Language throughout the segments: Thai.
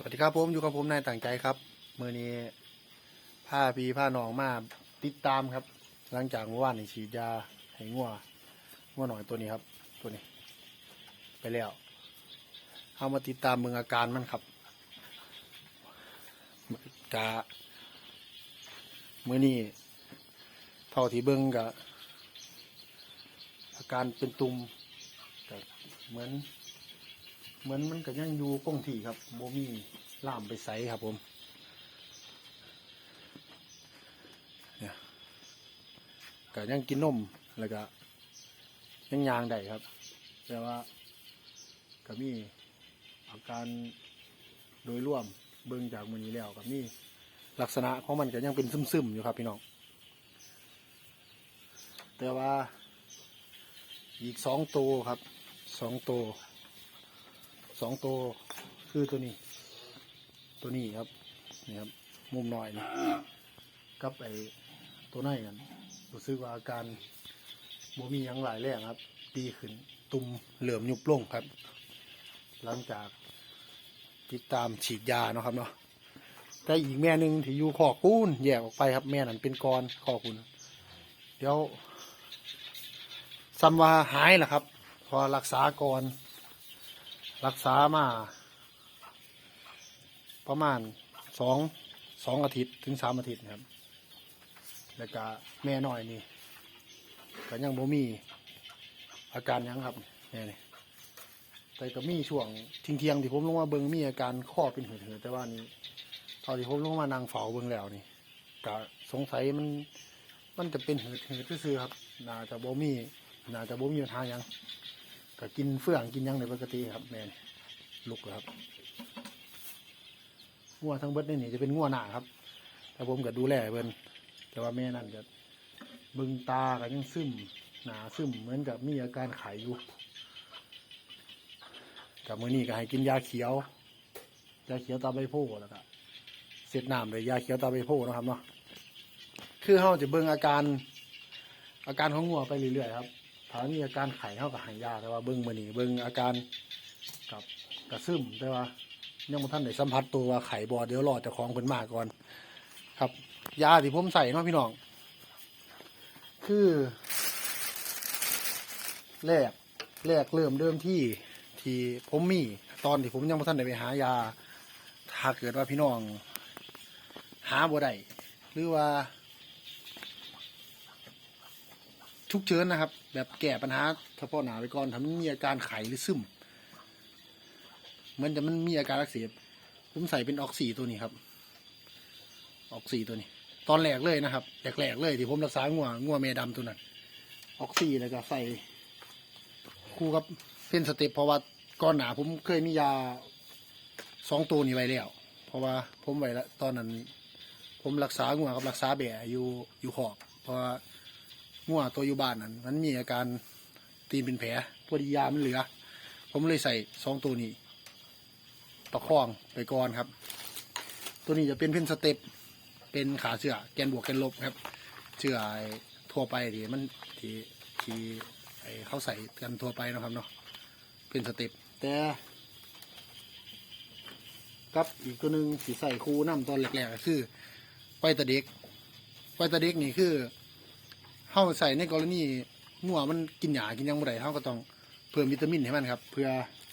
สวัสดีครับผมอยู่กับผมนายต่างใจครับเมื่อนี้ผ้าพีผ้าหนองมาติดตามครับ หลังจากเมื่อวานนี่ฉีดยาให้งัวงัวหน่อยตัวนี้ครับ ตัวนี้ ไปแล้วเอามาติดตามเมืองอาการมันครับกะเมื่อนี้เท่าที่เบิ้งกะอาการเป็นตุ่มกเหมือน เหมือนมันก็ยังอยู่คงที่ครับโบมีล่ามไปใสครับผมเนี่ยก็ยังกินนมแล้วก็ยังยางได้ครับ แต่ว่าก็มีอาการโดยรวมเบิ่งจากมือนี้แล้วกับนี่ลักษณะของมันก็ยังเป็นซึมๆอยู่ครับพี่น้อง แต่ว่าอีกสองตัวครับสองตัว สองตัวคือตัวนี้ ตัวนี้ครับนี่ครับมุมหน่อยนี่กับไอตัวไหนกันรู้สึกว่าอาการบ่มีหยังหลายแรงครับ ดีขึ้นตุ่มเหลื่อมยุบลงครับ หลังจากติดตามฉีดยาเนาะครับเนาะแต่อีกแม่หนึ่งที่อยู่ขอกูนแยกออกไปครับ แม่นั้นเป็นกรขอคุณเดี๋ยวซัมว่าหายแหละครับ พอรักษาก่อน รักษามา ประมาณสองสองอาทิตย์ถึงสามอาทิตย์นะครับ แล้วก็แม่น้อยนี่ก็ยังบ่มีอาการยังครับแม่นี่แต่ก็มีช่วงทิ้งเทียงที่ผมลงมาเบิ่งมีอาการข้อเป็นเหืดแต่ว่านี่ตอนที่ผมลงมานางเฝ้าเบิ่งแล้วนี่ก็สงสัยมันมันจะเป็นเหืดซื่อครับน่าจะบ่มีน่าจะบ่มีปัญหาหยัง ก็กินเฟื่องกินยังในปกติครับแม่นลุกครับงัวทั้งเบิดนี่นี่จะเป็นงัวหนาครับ แต่ผมก็ดูแลเบิ่นแต่ว่าแม่นั่นก็เบึงตาก็ยังซึมหนาซึมเหมือนกับมีอาการไขอยู่กับมือนี้ก็ให้กินยาเขียว ยาเขียวตาใบโพธิ์แล้วก็เสร็จน้ำเลยยาเขียวตาใบโพนะครับเนาะคือเราจะเบิ่งอาการ อาการของงัวไปเรื่อยๆครับ ถ้ามีอาการไข้เท่ากับหายยาแต่ว่าเบิ้งมือนี่เบิ้งอาการกับกระซึมแต่ว่ายังบ่ท่านได้สัมผัสตัวว่าไข้บอเดี๋ยวรอเจะของเพิ่นมาก่อน ครับ ยาที่ผมใส่เนาะพี่น้อง คือแรกแรกเริ่มเริ่มที่ที่ผมมี ตอนที่ผมยังบ่ท่านได้ไปหายา ถ้าเกิดว่าพี่น้อง หาบ่ได้หรือว่า ทุกเชิญนะครับ แบบแก้ปัญหาเฉพาะหนาไปก่อนทำให้มีอาการไขหรือซึมเหมันจะมันมีอาการอักเสบผมใส่เป็นออกซีตัวนี้ครับ ออกซีตัวนี้ ตอนแรกเลยนะครับแรกๆเลยที่ผมรักษางัวงัวเมดำตัวนั้นออกซีแล้วก็ใส่คู่กับเพนสเต็ปเพราะว่าก่อนหนาผมเคยมียาสองตัวนี้ไว้แล้ว เพราะว่าผมไว้แล้วตอนนั้น ผมรักษางัวกับรักษาแบะอยู่อยู่ขอบเพราะ งัวตัวอยู่บ้านนั้นมันมีอาการตีนเป็นแผลพอดียามันเหลือ ผมเลยใส่สองตัวนี้ประคองไปก่อนครับ ตัวนี้จะเป็นเพนสเต็ปเป็นขาเสือแกนบวกแกนลบครับเสือไอ้ทั่วไปที่มันที่ที่ไอเขาใส่กันทั่วไปนะครับเนาะเป็นสเต็ปแต่กับอีกตัวหนึ่งสีใส่คูน้ำตอนแรกๆก็คือไฟตะเด็กไฟตะเด็กนี่คือ เฮาใส่ในกรณีงัวมันกินหญ้ากินหยังบ่ได้เฮาก็ต้องเพิ่มวิตามินให้มันครับ เพื่อ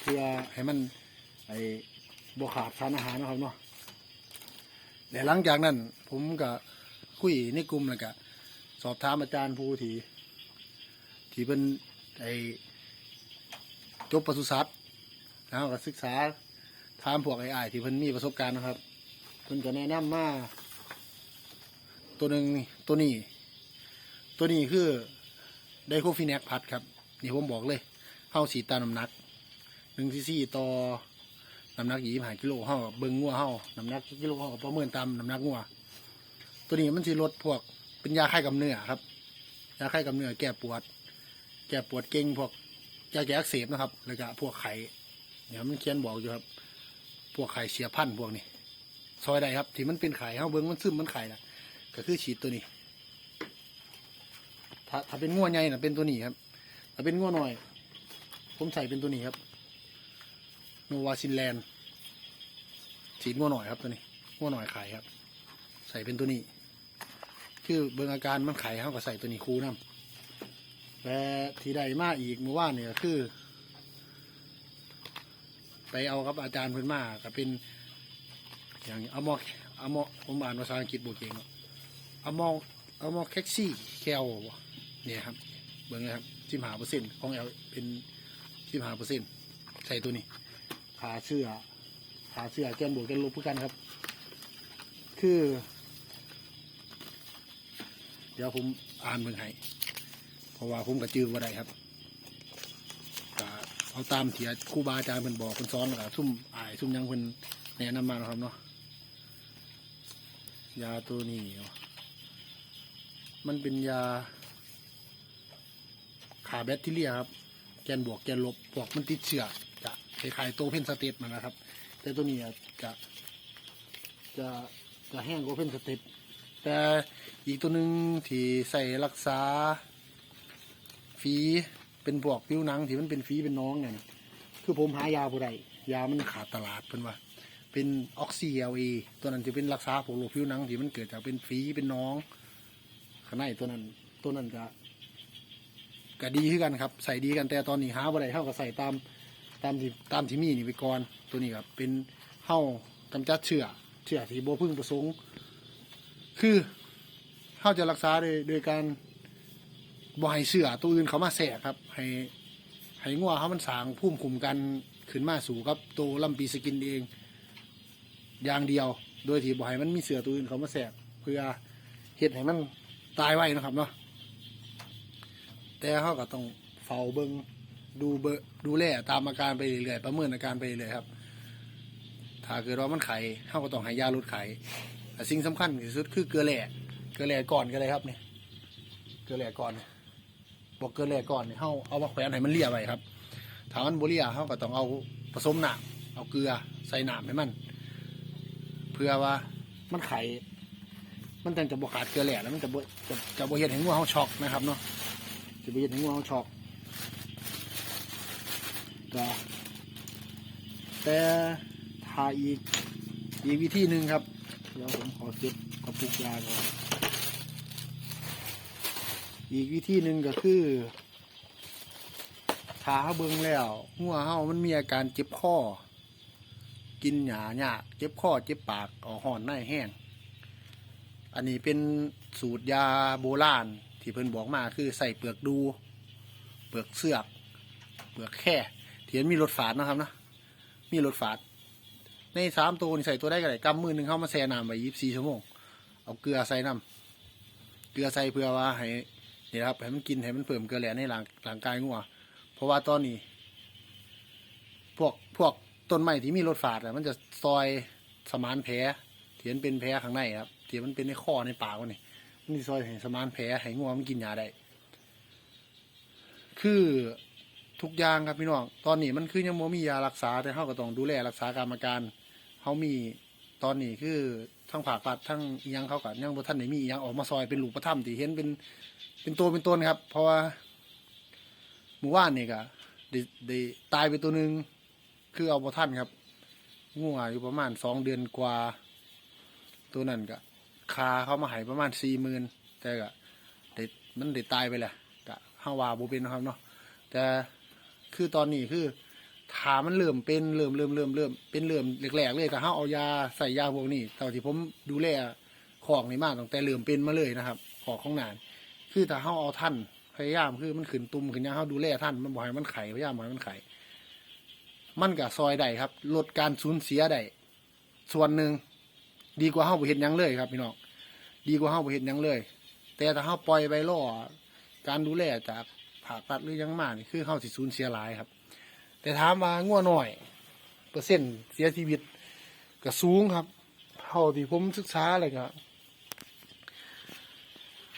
เพื่อให้มันไอ้บ่ขาดสารอาหารนะครับเนาะและหลังจากนั้น ผมก็คุยในกลุ่มแล้วก็สอบถามอาจารย์ผู้ที่ที่เป็นไอ้จบปศุสัตว์แล้วก็ศึกษาถามพวกไอ้อ้ายที่เพิ่นมีประสบการณ์นะครับเพิ่นก็แนะนำมาตัวหนึ่งนี่ตัวนี้ ตัวนี้คือไดโคฟินแนกพัดครับ นี่ผมบอกเลยเข้าสีตาน้ำหนักหนึ่งซีซีต่อน้ำหนักยี่สิบห้ากิโลเข้าเบิ้งงัวเข้าน้ำหนักกิโลเข้าก็ประเมินตามน้ำหนักงัวตัวนี้มันสิลดพวกเป็นยาคลายกำเนื้อครับยาคลายกำเนื้อแก้ปวด แก้ปวดเก่งพวกยาแก้อักเสบนะครับ แล้วก็พวกไข้เนี่ยมันเขียนบอกอยู่ครับ พวกไข่เสียพันธุ์พวกนี้ซอยใดครับ ที่มันเป็นไข่เข้าเบิ้งมันซึมมันไข่ละก็คือฉีดตัวนี้ ถ้าถ้าเป็นงัวใหญ่นะเป็นตัวนี้ครับ ถ้าเป็นงัวหน้อย ผมใส่เป็นตัวนี้ครับโนวาซินแลนด์ฉีดงัวหน่อยครับตัวนี้งัวหน่อยไข่ครับ ใส่เป็นตัวนี้ คือเบิ่งอาการมันไข่เขาก็ใส่ตัวนี้คูน้ำและทีใดมาอีกเมื่อวานเนี่ยคือ ไปเอากับอาจารย์เพิ่นมาก็เป็น อย่างอมออมอผมอ่านภาษาอังกฤษบวเก่งอะมออมอแคกซี่แคลว เนี่ยครับ เบิ่งนะครับสิบห้าเปอร์เซ็นต์ของแอลเป็นสิบห้าเปอร์เซ็นต์ใส่ตัวนี้ขาเสื้อขาเสื้อแกนบวกแกนลบเพื่อกันครับ คือ เดี๋ยวผมอ่านเบิ่งให้เพราะว่าผมกระจือว่าได้ครับเอาตามที่ครูบาอาจารย์เพิ่นบอกเพิ่นสอนแล้วก็ซุ่มอายซุ่มยังเพิ่นแนะนำมาเนาครับเนาะยาตัวนี้มันเป็นยา ขาแบคทีเรียครับ แกนบวกแกนลบพวกมันติดเชื้อจะคล้ายๆตัวเพนสเตตมันนะครับ แต่ตัวนี้จะจะจะแห้งกว่าเพนสเตตแต่อีกตัวหนึ่งที่ใส่รักษาฝีเป็นพวกผิวหนังที่มันเป็นฝีเป็นน้องเนี่ยคือผมหายาผู้ใดยามันขาดตลาดเพิ่นว่า เป็นออกซิเอลีตัวนั้นจะเป็นรักษาพวกโรคผิวหนังที่มันเกิดจากเป็นฝีเป็นน้องข้างในตัวนั้นตัวนั้นก็ ก็ดีขึ้นกันครับใส่ดีกันแต่ตอนนี้หาบ่ได้เท่ากับใส่ตามตามที่ตามที่มีนี่ไปก่อนตัวนี้ครับเป็นเห่ากำจัดเชื้อเชื้อที่บ่พึงประสงค์ คือเฮาจะรักษาโดยโดยการบ่ให้เชื้อตัวอื่นเขามาแทรกครับ ให้ให้งัวเขามันสางภูมิคุ้มกันขึ้นมาสู่กับตัวลำปีสกินเองอย่างเดียว โดยที่บ่ให้มันมีเชื้อตัวอื่นเขามาแทรกเพื่อเฮ็ดให้มันตายไว้นะครับเนาะ แต่เขาก็ต้องเฝ้าเบิงดูเบดูแลตามอาการไปเรื่อยๆประเมินอาการไปเรื่อยๆครับ ถ้าเกิดว่ามันไข่เขาก็ต้องให้ยาลดไข่แต่สิ่งสำคัญที่สุดคือเกลือแร่เกลือแร่ก่อนก็เลยครับเนี่ยเกลือแร่ก่อนบอกเกลือแร่ก่อนเนี่ยเขาเอามาแขวนให้มันเลี่ยไว้ครับถ้ามันบ่เลี่ยเขาก็ต้องเอาผสมหน้ำเอาเกลือใส่หน้ำให้มัน เพื่อว่ามันไข่มันจังจะบ่ขาดเกลือแร่แล้วมันจะบ่จะจะบ่เห็นให้งัวเขาช็อกนะครับเนาะ จะไปเห็นหัวเขาช็อกก็แต่ถ้าอีกอีกวิธีหนึ่งครับ เดี๋ยวผมขอเก็บกระปุกยาก่อนอีกวิธีหนึ่งก็คือถ้าเขาเบิ่งแล้วหัวเขามันมีอาการเจ็บคอกินหยาหยากเจ็บคอเจ็บปากออกห่อนในแห้ง อันนี้เป็นสูตรยาโบราณ ที่เพิ่นบอกมาคือใส่เปลือกดู เปลือกเสือกเปลือกแค่ที่มันมีรสฝาดนะครับนะมีรสฝาด ในสามตัวนี่ใส่ตัวได้ก็ได้กำมือหนึ่งเข้ามาแช่น้ำไว้ยี่สิบสี่ชั่วโมงเอาเกลือใส่น้ำเกลือใส่เพื่อว่าให้นี่ครับให้มันกินให้มันเพิ่มเกลือแร่ในร่างร่างกายงัวเพราะว่าตอนนี้ พวกพวกต้นไม้ที่มีรสฝาดอะมันจะซอยสมานแผลเที่มันเป็นแผลข้างในครับเที่มันเป็นในข้อในปากมันนี่ นี่ซอยให้สมานแผลให้งัวมันกินยาได้คือทุกอย่างครับพี่น้อง ตอนนี้มันคือยังโมมียารักษาแต่เขาก็ต้องดูแลรักษากรรมการเขามีตอนนี้คือทั้งผ่าตัดทั้งยังเขากับยังบ่ท่านไหนมียังออกมาซอยเป็นหลูประทับที่เห็นเป็นเป็นตัวเป็นตนครับ เพราะว่าหมู่ว่านนี่ก็ได้ได้ตายไปตัวหนึ่งคือเอาบ่ท่านครับงัวอยู่ประมาณสองเดือนกว่าตัวนั้นก็ คาเขามาหายประมาณสี่หมื่นแต่ก็เด็ดมันเด็ดตายไปแหละกะห้าวาบูเป็นนะครับเนาะแต่คือตอนนี้คือถามันเริ่มเป็นเริ่มเริ่มเริ่มเริ่มเป็นเริ่มแรกๆเลยก็ห้าเอายาใส่ยาพวกนี้ตอนที่ผมดูแลของนี่มาตั้งแต่เริ่มเป็นมาเลยนะครับของของนาน คือถ้าห้าเอาท่านพยายามคือมันขึ้นตุ่มขึ้นยาห้าดูแลท่านมันบ่อยมันไข่พยายามบ่อยมันไข่มันกับซอยได้ครับ ลดการสูญเสียได้ส่วนหนึ่งดีกว่าเฮาบ่เห็นยังเลยครับพี่น้อง ดีกว่าเฮาบ่เห็นหยังเลย แต่ถ้าเฮาปล่อยไปล่อการดูแลจากผ่าตัดหรือหยังมานี่คือเฮาสิสูญเสียหลายครับ แต่ถามว่างัวหน้อย เปอร์เซ็นต์เสียชีวิตก็สูงครับเท่าที่ผมศึกษาเลยก็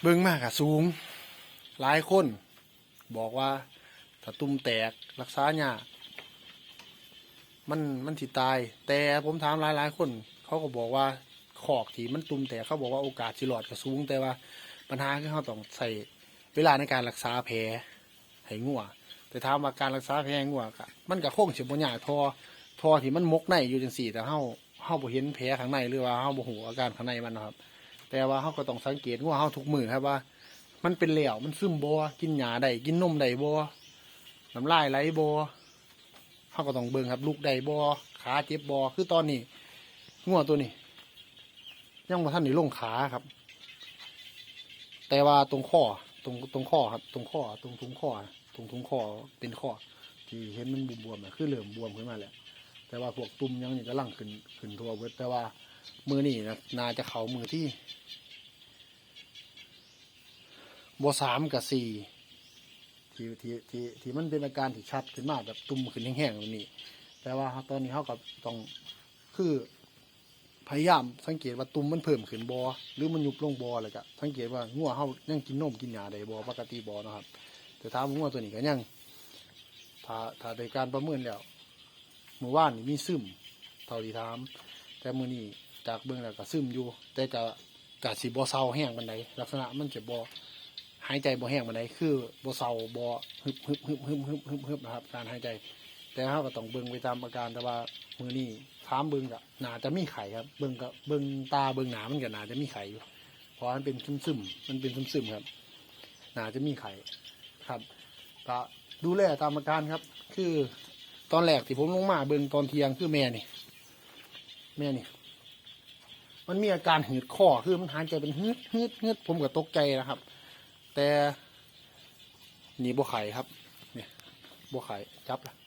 เบิ่งมากก็สูง หลายคน บอกว่าถ้าตุ่มแตกรักษายากมันมันสิตาย แต่ผมถามหลายหลายๆคน เขาก็บอกว่า ขอกที่มันตุ่มแตกเขาบอกว่าโอกาสสิหลอดก็สูงแต่ว่าปัญหาคือเขาต้องใส่เวลาในการรักษาแผลให้งัวแต่ถามว่าการรักษาแผลหงัวก็มันก็คงสิบ่ยากทอทอที่มันมกในอยู่จังสี่ แต่เฮาเฮาบ่เห็นแผลข้างในหรือว่าเฮาบ่ฮู้อาการข้างในมันนะครับ แต่ว่าเฮาก็ต้องสังเกตงัวเฮาทุกมือครับว่า มันเป็นเหลวมันซึมบ่กินหญ้าได้กินนมได้บ่น้ำลายไหลบ่เฮาก็ต้องเบิ่งครับลูกได้บ่ขาเจ็บบ่คือตอนนี้งัวตัวนี้ ยังบ่ทันได้ลงขาครับ แต่ว่าตรงข้อตรงตรงข้อครับ ตรงข้อตรงทุงข้อตรงทุงข้อเป็นข้อ ที่เห็นมันบวมๆน่ะคือเริ่มบวมขึ้นมาแล้วแต่ว่าพวกตุ่มยังนี่กำลังขึ้นขึ้นทั่วเบิดแต่ว่ามือนี่นะนาจะเขามือที่บสามกับสี่ที่ที่ที่ที่มันเป็นอาการที่ชัดขึ้นมาแบบตุ่มขึ้นแห้งๆแบบนี้ แต่ว่าตอนนี้เขากับต้องคือ พยายามสังเกตว่าตุ่มมันเพิ่มขึ้นบอหรือมันยุบลงบออะไรก็สังเกตว่างัวเขายังกินนมกินยาได้บอปกติบอนะครับ แต่ถ้างัวตัวนี้ก็ยังถ้าถ้าในการประเมินแล้วเมื่อวานนี่มีซึมเท่าที่ถาม แต่มื้อนี้จากเบิ่งแล้วก็ซึมอยู่ แต่ก็กะสิบ่เซาแห้งปานใดลักษณะมันจะบ่หายใจบ่แห้งปานใดคือบ่เซาบ่ฮึบฮึบฮึบฮึบฮึบฮึบฮึบนะครับ การหายใจ แต่เฮาก็ต้องเบิ่งไปตามอาการแต่ว่ามือนี้ถามเบิ่งก็น่าจะมีไข้ครับ เบิ่งก็เบิ่งตาเบิ่งหนามันก็น่าจะมีไข้อยู่เพราะมันเป็นซึมๆมันเป็นซึมๆครับหนาจะมีไข้ครับก็ดูแลตามอาการครับ คือตอนแรกที่ผมลงมาเบิ่งตอนเที่ยงคือแม่นี่แม่นี่มันมีอาการหืดคอคือมันหายใจเป็นฮึดฮึดฮึดผมก็ตกใจนะครับ แต่นี่บัวไข่ครับ เนี่ยบัวไข่จับละ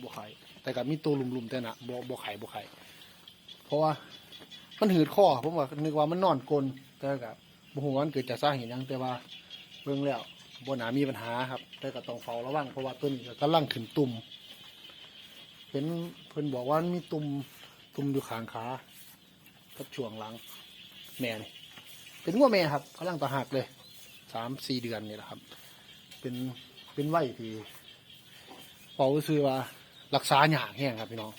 บัวไข่แต่กับมีตัวลุมๆแต่นะบวบไข่บัวไข่เพราะว่ามันหืดคอผมว่านึกว่ามันนอนกลนแต่กับบัวมันเกิดจากสาเหตุหยังแต่ว่าเบิ่งแล้วบัวหนามีปัญหาครับ แต่ก็ต้องเฝ้าระวังเพราะว่าตัวนี้ก็กำลังขึ้นตุ่มเห็นเพิ่นบอกว่ามีตุ่มตุ่มอยู่ข้างขากับช่วงหลังแม่นี่เป็นงัวแม่ครับกำลังตะหักเลยสามสี่เดือนนี่แหละครับ เป็นเป็นไหวที่เป่าซื้อว่า รักษาหยากแห้งครับพี่น้อง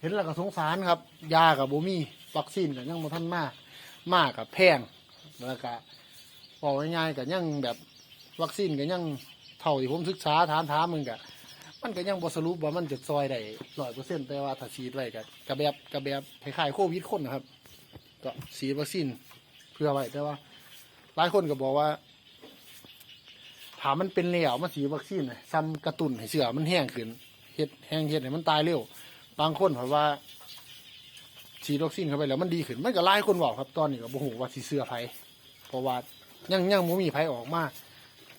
เห็นแล้วก็สงสารครับ ยากับโบมีวัคซีนกับยังบ่ทันมากมากกับแพงแล้วก็บอกง่ายๆกับยังแบบวัคซีนกับยังเท่าที่ผมศึกษาถามถามมึงกับมันก็ยังบสรุปว่ามันจะซอยได้ร้อยเปอร์เซ็นต์แต่ว่าถ้าฉีดไว้กับกระแบบกระแบบคล้ายๆโควิดคนนะครับ ก็ฉีดวัคซีนเพื่อไว้แต่ว่าหลายคนก็บอกว่าถามมันเป็นแล้วมันฉีดวัคซีนซ้ำกระตุ้นให้เชื้อมันแห้งขึ้น เฮ็ดแห้งเฮ็ดให้มันตายเร็วบางคนเพราะว่าฉีดวัคซีนเข้าไปแล้วมันดีขึ้นมันก็หลายคนบอกครับตอนนี้ก็บ่ฮู้ว่าสิเชื่อไผเพราะว่ายังยังบ่มีไผออกมา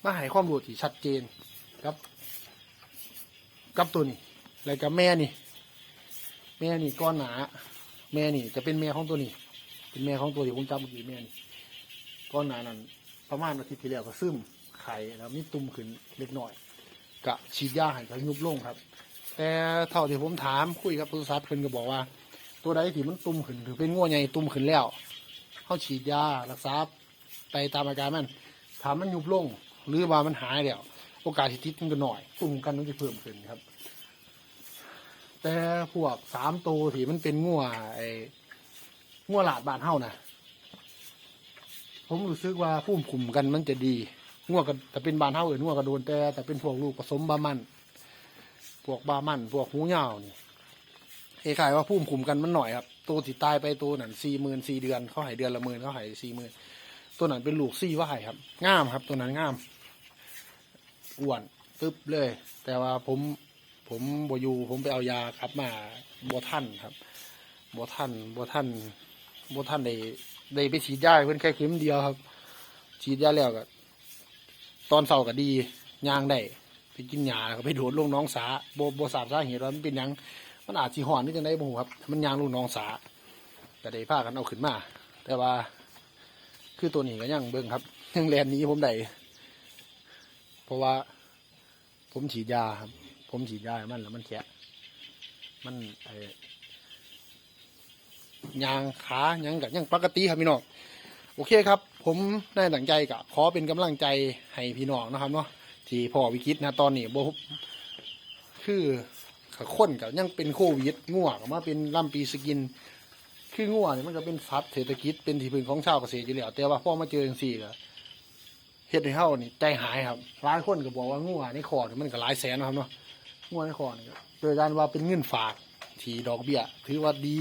มาให้ความรู้ที่ชัดเจนครับ กับตัวนี้แล้วกับแม่นี่ แม่นี่ก้อนหนาแม่นี่ จะเป็นแม่ของตัวนี้ เป็นแม่ของตัวที่ผมจำเมื่อกี้แม่นี่ก้อนหนานั้นประมาณอาทิตย์ที่แล้วก็ซึมไข่แล้วมีตุ่มขึ้นเล็กน้อยกะฉีดยาให้เขายุบลงครับ แต่เท่าที่ผมถามคุยกับปศุสัตว์เพิ่นก็บอกว่า ตัวใดที่มันตุ่มขึ้นถือเป็นง่วใหญ่ตุ่มขึ้นแล้วเขาฉีดยารักษาไปตามอาการมันถามมันยุบลงหรือว่ามันหายแล้วโอกาสที่ติดมันก็หน่อยปุ่มกันมันจะเพิ่มขึ้นครับ แต่พวกสามตัวที่มันเป็นงัวไอ้งัวหลาดบานเฮานะผมรู้สึกว่าพุ่มคุมกันมันจะดีงัวก็แต่เป็นบานเฮาอื่นงัวก็โดนแต่แต่เป็นพวกลูกผสมบามัน พวกบามันพวกหูเหยานี่คล้ายว่าพุ่มคุมกันมันหน่อยครับตัวที่ตายไปตัวนั้นสี่หมื่นสี่เดือนเขาหายเดือนละหมื่นเขาหายสี่หมื่นตัวนั้นเป็นลูกซี่ว่าให้ครับงามครับ ตัวนั้นงามอ้วนตึ๊บเลย แต่ว่าผมผมบอยู่ผมไปเอายาครับมาบท่านครับบท่านบท่านบท่านได้ได้ไปฉีดยาให้เพื่อนแค่เข็มเดียวครับฉีดยาแล้วก็ตอนเสาร์ก็ดีย่างได้ ไปกินยาแล้วก็ไปโดดลงหน้องสาโบโบสาบสาเหตุว่ามันเป็นหยังมันอาจสีหอนนี่จังได้บ่ฮู้ครับมันยางลงหน้องสาก็ได้พากันเอาขึ้นมา แต่ว่า คือตัวนี้ก็ยังเบิ่งครับยังแลนนี้ผมได้เพราะว่า ผมฉีดยาครับ ผมฉีดยาให้มันแล้วมันแฉะมันไอ้ยางขายังกับยังปกติครับพี่น้องโอเคครับ ผมได้ตั้งใจกับขอเป็นกำลังใจให้พี่น้องนะครับเนาะ ที่พ่อวิกฤตนะตอนนี้บ่คือขคนกับยังเป็นโควิดง่วงมาเป็นลำปีสกิน คือง่วงเนี่ยมันก็เป็นสัตว์เศรษฐกิจเป็นที่พึ่งของชาวเกษตรอยู่แล้วแต่ว่าพ่อมาเจอจังซี่ก็เฮ็ดให้เฮานี่ใจหายครับหลายคนก็บอกว่างัวในคอนี่มันก็หลายแสนนะครับเนาะงัวในคอนี่ก็โดยการว่าเป็นเงินฝากที่ดอกเบี้ยถือว่าดี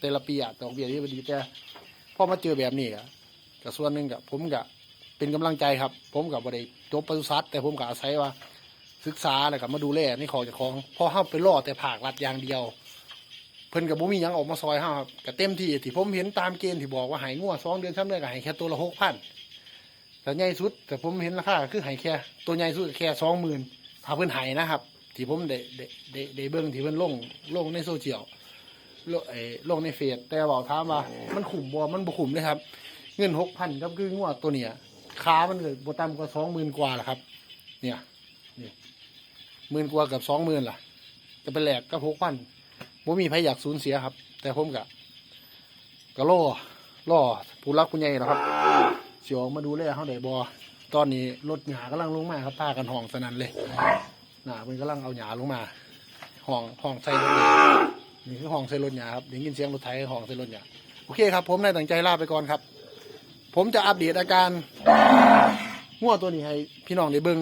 แต่ละปีอะดอกเบี้ยที่ว่าดีแต่พอมาเจอแบบนี้ก็ส่วนหนึ่งกับผมกับ เป็นกำลังใจครับ ผมกับบริจบปศุสัตว์แต่ผมกับอาศัยว่า ศึกษาแล้วก็มาดูแลในของจ้าของพอเข้าไปล่อแต่ภาครัฐอย่างเดียว เพิ่นกับบ่มียังออกมาซอยเฮาครับก็เต็มที่ที่ผมเห็นตามเกณฑ์ที่บอกว่าหายงัวสองเดือนซ้ำเดือนก็หายแค่ตัวละหกพันแต่ใหญ่สุด แต่ผมเห็นราคาคือหายแค่ตัวใหญ่สุดแค่สองหมื่นถ้าเพิ่นหายนะครับ ที่ผมได้ได้ได้ได้เบิ่งที่เพิ่นลงลงในโซเชียลลงไอ้ลงในเฟซแต่บอกถามว่า มันขุมบ่มันบ่ขุมเลยครับ เงินหกพันก็คืองัวตัวเนี้ย ค้ามันเลยบ่ต่ำกว่าสองหมื่นกว่าละครับ เนี่ยนี่หมื่นกว่ากับสองหมื่นล่ะ จะไปแหลกก็หกพันบ่มีใครอยากสูญเสียครับ แต่ผมกะก็ล่อล่อผู้รักผู้ใหญ่นะครับเสียวมาดูแลเขาได้บ่ตอนนี้รถหยากำลังลงมาครับพากันห้องสนั่นเลยหนามันกำลังเอาหยาลงมาห้องห้องใส่รถหยานี่คือห้องใส่รถหยาครับเดี๋ยวยินเสียงรถไถห้องใส่รถหยาโอเคครับ ผมนายตั้งใจลาไปก่อนครับ ผมจะอัปเดตอาการงัวตัวนี้ให้พี่น้องได้เบิ่ง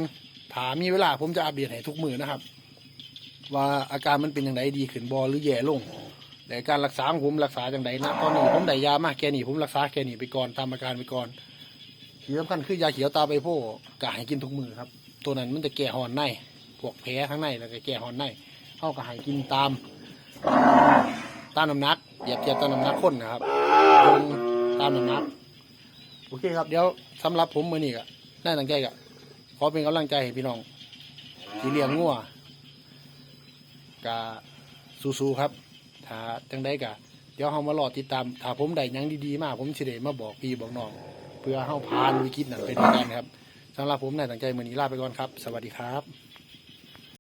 ถามีเวลา ผมจะอัปเดตให้ทุกมือนะครับ ว่าอาการมันเป็นอย่างไรดีขึ้นบอหรือแย่ลงแต่การรักษาของผมรักษาอย่างไรนะตอนนี้ผมได้ยามากแค่นี้ผมรักษาแค่นี้ไปก่อนตามอาการไปก่อนที่สำคัญคือยาเขียวตาใบโพกกะให้กินทุกมือครับ ตัวนั้นมันจะแก้หอนในพวกแผลข้างในแล้วก็แก้หอนในเข้ากะให้กินตามตามน้ำหนักเปรียบเทียบตามน้ำหนักคนนะครับตามน้ำหนัก โอเคครับเดี๋ยวสำหรับผมมือนี้ก็ได้ตั้งใจกะขอเป็นกำลังใจให้พี่น้องที่เลี้ยงงัวกะสู้ๆครับ ถ้าจังได้กะเดี๋ยวเฮามารอติดตาม ถ้าผมได้หยังดีๆมากผมสิได้มาบอกพี่บอกน้องเพื่อเฮาผ่านวิกฤตนั้นไปด้วยกันครับสำหรับผมนายตั้งใจมือนี้ลาไปก่อนครับ สวัสดีครับ